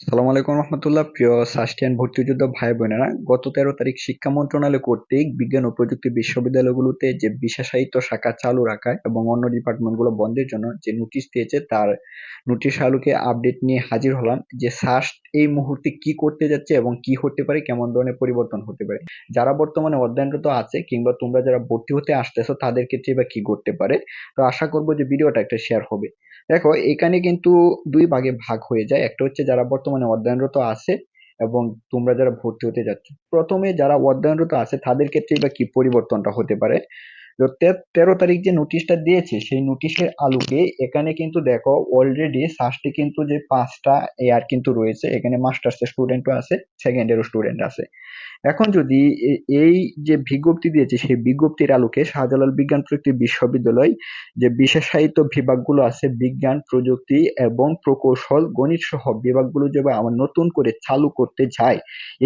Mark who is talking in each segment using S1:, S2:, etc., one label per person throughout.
S1: সালাম আলাইকুম রহমতুল্লাহ। প্রিয় সাস্টিয়ান ভর্তি যোদ্ধা ভাই বোনেরা গত তেরো তারিখ শিক্ষা মন্ত্রণালয় কর্তৃক বিজ্ঞান ও প্রযুক্তি বিশ্ববিদ্যালয়গুলোতে যে বিশেষায়িত শাখা চালু রাখা এবং অন্য ডিপার্টমেন্টগুলো বন্ধের জন্য যে নোটিশ দিয়েছে, তার নোটিশ আলোকে আপডেট নিয়ে হাজির হলাম যে সাস্ট এই মুহূর্তে কি করতে যাচ্ছে এবং কি হতে পারে, কেমন ধরনের পরিবর্তন হতে পারে। যারা বর্তমানে অধ্যয়নরত আছে কিংবা তোমরা যারা ভর্তি হতে আসতেছো, তাদের ক্ষেত্রে বা কি করতে পারে? তো আশা করব যে ভিডিওটা একটা শেয়ার হবে। দেখো, এখানে কিন্তু দুই ভাগে ভাগ হয়ে যায়। একটা হচ্ছে যারা বর্তমানে অধ্যয়নরত আছে এবং তোমরা যারা ভর্তি হতে যাচ্ছ। প্রথমে যারা অধ্যয়নরত আছে, তাদের ক্ষেত্রে বা কি পরিবর্তনটা হতে পারে? তো তেরো তারিখ যে নোটিশটা দিয়েছে, সেই নোটিশের আলোকে এখানে কিন্তু দেখো অলরেডি সাস্টে কিন্তু যে পাঁচটা এয়ার কিন্তু রয়েছে, এখানে মাস্টার্সের স্টুডেন্টও আছে সেকেন্ড ইয়ারও স্টুডেন্ট আছে। এখন যদি এই যে বিজ্ঞপ্তি দিয়েছে, সেই বিজ্ঞপ্তির আলোকে শাহজালাল বিজ্ঞান প্রযুক্তি বিশ্ববিদ্যালয় যে বিশেষায়িত বিভাগগুলো আছে, বিজ্ঞান, প্রযুক্তি এবং প্রকৌশল গণিত সহ বিভাগগুলো যে আবার নতুন করে চালু করতে যায়,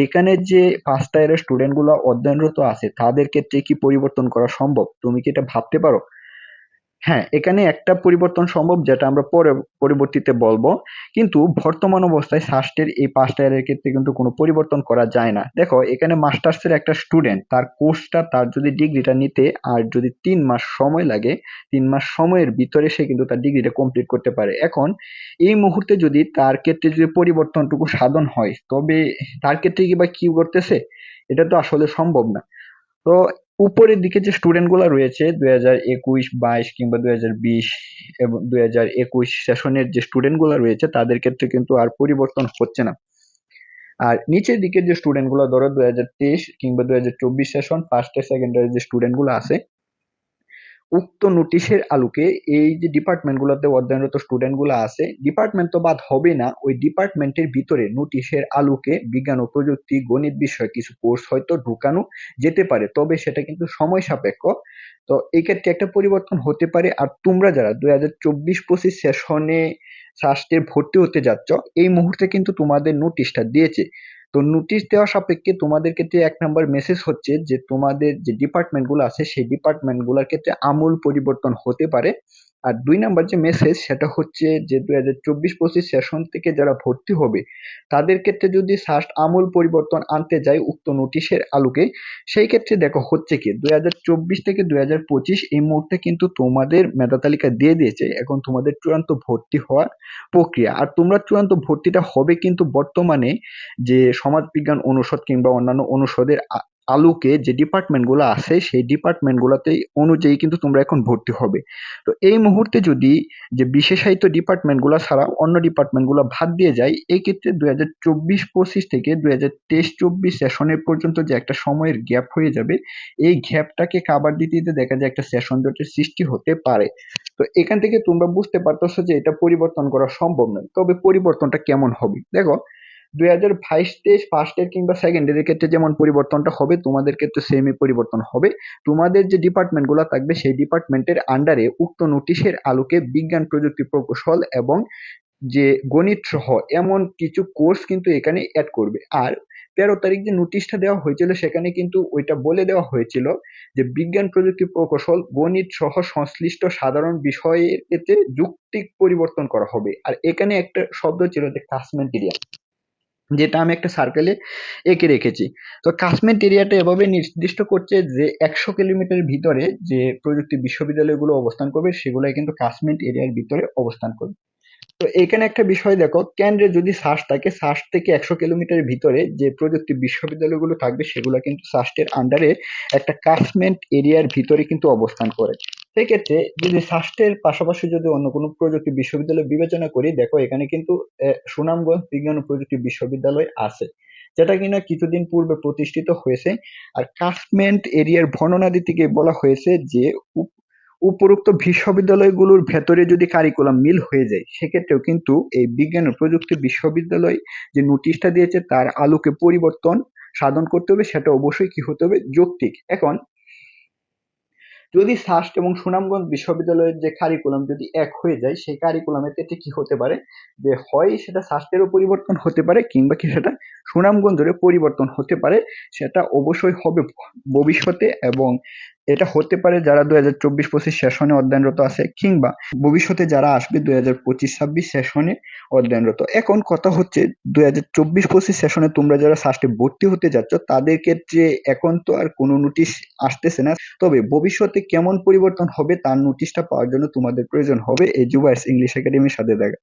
S1: এখানে যে পাঁচটা এর স্টুডেন্টগুলো অধ্যয়নরত আছে, তাদের ক্ষেত্রে কি পরিবর্তন করা সম্ভব? তুমি কি এটা ভাবতে পারো? হ্যাঁ এখানে একটা পরিবর্তন সম্ভব যেটা আমরা পরে, পরবর্তীতে বলব। কিন্তু বর্তমান অবস্থায় সাস্টের এই পাঁচটা ইয়ারের ক্ষেত্রে কিন্তু কোনো পরিবর্তন করা যায় না। দেখো, এখানে মাস্টার্সের একটা স্টুডেন্ট তার কোর্সটা তার যদি ডিগ্রিটা নিতে আর যদি তিন মাস সময় লাগে, তিন মাস সময়ের ভিতরে সে কিন্তু তার ডিগ্রিটা কমপ্লিট করতে পারে। এখন, এই মুহূর্তে যদি তার ক্ষেত্রে যদি পরিবর্তনটুকু সাধন হয়, তবে তার ক্ষেত্রে কি বা কি করতেছে এটা তো আসলে সম্ভব না। তো উপরের দিকে যে স্টুডেন্টগুলা রয়েছে, দুই হাজার একুশ, বাইশ কিংবা দুই হাজার বিশ এবং দুই হাজার একুশ সেশনের যে স্টুডেন্টগুলা রয়েছে, তাদের ক্ষেত্রে কিন্তু আর পরিবর্তন হচ্ছে না। আর নিচের দিকের যে স্টুডেন্টগুলো, ধরো দুই হাজার তেইশ কিংবা দুই হাজার চব্বিশ session first year second year যে স্টুডেন্টগুলো আছে উক্ত নোটিশের আলোকে এই যে ডিপার্টমেন্টগুলোতে অধ্যয়নরত স্টুডেন্টগুলো আছে ডিপার্টমেন্ট তো বাদ হবে না, ওই ডিপার্টমেন্টের ভিতরে নোটিশের আলোকে বিজ্ঞান ও প্রযুক্তি, গণিত বিষয়ে কিছু কোর্স হয়তো ঢুকানো যেতে পারে, তবে সেটা কিন্তু সময় সাপেক্ষ। তো এই ক্ষেত্রে একটা পরিবর্তন হতে পারে, আর তোমরা যারা দুই হাজার চব্বিশ পঁচিশ সেশনে সাস্টে ভর্তি হতে যাচ্ছ, এই মুহূর্তে কিন্তু তোমাদের নোটিশটা দিয়েছে। তো নোটিশ দেওয়া সাপেক্ষে তোমাদের ক্ষেত্রে এক নাম্বার মেসেজ হচ্ছে যে তোমাদের যে ডিপার্টমেন্টগুলো আছে, সেই ডিপার্টমেন্টগুলোর ক্ষেত্রে আমূল পরিবর্তন হতে পারে। আর দুই নাম্বার যে মেসেজ সেটা হচ্ছে যে দু হাজার চব্বিশ পঁচিশ সেশন থেকে যারা ভর্তি হবে, তাদের ক্ষেত্রে যদি সাস্ট আমূল পরিবর্তন আনতে যায় উক্ত নোটিশের আলোকে, সেই ক্ষেত্রে দেখো হচ্ছে কি, দুই হাজার চব্বিশ থেকে দুই হাজার পঁচিশ এই মুহূর্তে কিন্তু তোমাদের মেধা তালিকা দিয়ে দিয়েছে, এখন তোমাদের চূড়ান্ত ভর্তি হওয়ার প্রক্রিয়া। আর তোমরা চূড়ান্ত ভর্তিটা হবে কিন্তু বর্তমানে যে সমাজ বিজ্ঞান অনুষদ কিংবা অন্যান্য অনুষদের আলোকে যে ডিপার্টমেন্টগুলো আছে, সেই ডিপার্টমেন্টগুলোতে অনুযায়ী কিন্তু তোমরা এখন ভর্তি হবে। তো এই মুহূর্তে যদি যে বিশেষায়িত ডিপার্টমেন্টগুলো ছাড়া অন্য ডিপার্টমেন্টগুলো ভাগ দিয়ে যায় এই ক্ষেত্রে দুই হাজার চব্বিশ পঁচিশ থেকে দুই হাজার তেইশ চব্বিশ সেশনের পর্যন্ত যে একটা সময়ের গ্যাপ হয়ে যাবে, এই গ্যাপটাকে কাবার দিতে দিতে দেখা যায় একটা সেশন জটের সৃষ্টি হতে পারে। তো এখান থেকে তোমরা বুঝতে পারতেছো যে এটা পরিবর্তন করা সম্ভব নয়। তবে পরিবর্তনটা কেমন হবে? দেখো দুই হাজার বাইশ, তেইশ ফার্স্ট ইয়ার কিংবা সেকেন্ড ইয়ারের ক্ষেত্রে যেমন পরিবর্তনটা হবে তোমাদের ক্ষেত্রে সেমই পরিবর্তন হবে। তোমাদের যে ডিপার্টমেন্টগুলো থাকবে, সেই ডিপার্টমেন্টের আন্ডারে উক্ত নোটিশের আলোকে বিজ্ঞান প্রযুক্তি প্রকৌশল এবং যে গণিত সহ এমন কিছু কোর্স কিন্তু এখানে অ্যাড করবে। আর তেরো তারিখ যে নোটিশটা দেওয়া হয়েছিল, সেখানে কিন্তু ওইটা বলে দেওয়া হয়েছিল যে বিজ্ঞান প্রযুক্তি প্রকৌশল, গণিত সহ সংশ্লিষ্ট সাধারণ বিষয়ের ক্ষেত্রে যুক্তিক পরিবর্তন করা হবে। আর এখানে একটা শব্দ ছিল যে কাসমেন্টেরিয়া যেটা আমি একটা সার্কেলে এঁকে রেখেছি। তো কাশ্মীর এরিয়াটা এভাবে নির্দিষ্ট করছে যে একশো কিলোমিটার ভিতরে যে প্রযুক্তি বিশ্ববিদ্যালয়গুলো অবস্থান করবে, সেগুলাই কিন্তু কাশ্মীর এরিয়ার ভিতরে অবস্থান করবে। তো এখানে একটা বিষয় দেখো, কেন্দ্রে যদি শ্বাস থাকে শ্বাস থেকে একশো কিলোমিটারের ভিতরে যে প্রযুক্তি বিশ্ববিদ্যালয়গুলো থাকবে, সেগুলো কিন্তু শ্বাসের আন্ডারে একটা কাশমেন্ট এরিয়ার ভিতরে কিন্তু অবস্থান করে। সেক্ষেত্রে যদি স্বাস্থ্যের পাশাপাশি যদি অন্য কোনো প্রযুক্তি বিশ্ববিদ্যালয় বিবেচনা করি, দেখো এখানে কিন্তু সুনামগঞ্জ বিজ্ঞান ও প্রযুক্তি বিশ্ববিদ্যালয় আছে, যেটা কিনা কিছুদিন পূর্বে প্রতিষ্ঠিত হয়েছে। আর কাশমেন্ট এরিয়ার বর্ণনা দিতে বলা হয়েছে যে উপরোক্ত বিশ্ববিদ্যালয়গুলোর ভেতরে যদি কারিকুলাম মিল হয়ে যায়, সেক্ষেত্রেও কিন্তু এই বিজ্ঞান ও প্রযুক্তি বিশ্ববিদ্যালয় যে নোটিশটা দিয়েছে, তার আলোকে পরিবর্তন সাধন করতে হবে, সেটা অবশ্যই কি হতে হবে, যৌক্তিক। এখন যদি সাস্ট এবং সুনামগঞ্জ বিশ্ববিদ্যালয়ের যে কারিকুলাম যদি এক হয়ে যায়, সেই কারিকুলামের ক্ষেত্রে কি হতে পারে? যে হয় সেটা সাস্টেরও পরিবর্তন হতে পারে কিংবা কি সেটা সুনামগঞ্জেরও পরিবর্তন হতে পারে, সেটা অবশ্যই হবে ভবিষ্যতে এবং এটা হতে পারে যারা দুই হাজার চব্বিশ পঁচিশ সেশনে অধ্যয়নরত আছে কিংবা ভবিষ্যতে যারা আসবে দুই হাজার পঁচিশ ছাব্বিশ সেশনে অধ্যয়নরত। এখন কথা হচ্ছে দুই হাজার চব্বিশ পঁচিশ সেশনে তোমরা যারা সাস্টে ভর্তি হতে যাচ্ছ, তাদের ক্ষেত্রে এখন তো আর কোনো নোটিশ আসতেছে না। তবে ভবিষ্যতে কেমন পরিবর্তন হবে তার নোটিশটা পাওয়ার জন্য তোমাদের প্রয়োজন হবে এই জুবাইস ইংলিশ একাডেমির সাথে দেখা।